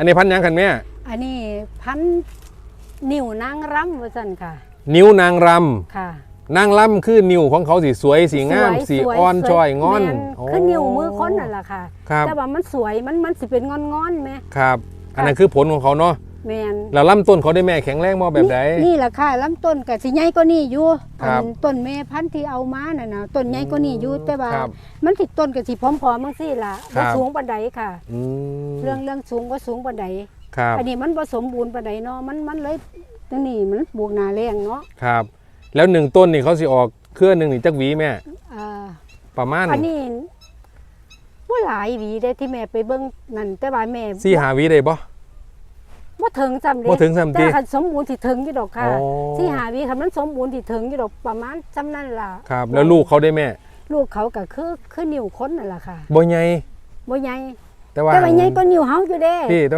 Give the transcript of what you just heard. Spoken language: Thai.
อันนี้พันธุ์หยังกันแม่อันนี้พันธุ์นิ้วนางรำว่าซั่นค่ะ นิ้วนางรค่ะำนางรำคือนิ้วของเขาสีสวยสีงามสวยสีสวยอ่อนสวยช้อยงอนแม่โอ้คือนิ้วมือคนนั่นแหละค่ะครับแต่ว่ามันสวยมันมันสิเป็นงอนๆไหมครับ อันนั้นคือผลของเขาเนาะแมนแล้วลำต้นเขาได้แม่แข็งแรงบ่แบบใดนี่นี่แหละค่ะลำต้นก็สิใหญ่กว่านี่อยู่ครับอันต้นแม่พันธุ์ที่เอามาน่ะนะต้นใหญ่กว่านี่อยู่แต่ว่าครับมันสิต้นก็สิพร้อมๆจังซี่ล่ะครับ่บสูงปานใดค่ะอืม เรื่องเรื่องสูงบ่สูงปานใดครับอันนี้มันบ่สมบูรณ์ปานใดเนาะมันมันเลยจังนี้มันปลูกหนาแรงเนาะครับ แล้วหนึ่งต้นนี่เขาสิออกเครือหนึ่งนี่จักหวีแม่อ่าประมาณอันนี้บ่หลายหวีได้ที่แม่ไปเบิ่งนั่นแต่ว่าแม่สี่หาหวีได้บ่บ่ถึงซ้ำเด้บ่ถึงซ้ำติแต่คันสมบูรณ์สิถึงอยู่ดอกค่ะอ๋อที่หาหวีคันมันสมบูรณ์สิถึงอยู่ดอกประมาณซ้ำนั่นล่ะครับ แล้วลูกเขาได้แม่ ลูกเขาก็คือคือนิ้วคนนั่นล่ะค่ะบ่ใหญ่บ่ใหญ่ แต่ว่าแต่ว่าใหญ่ก็นิ้วเฮาอยู่เด้พี่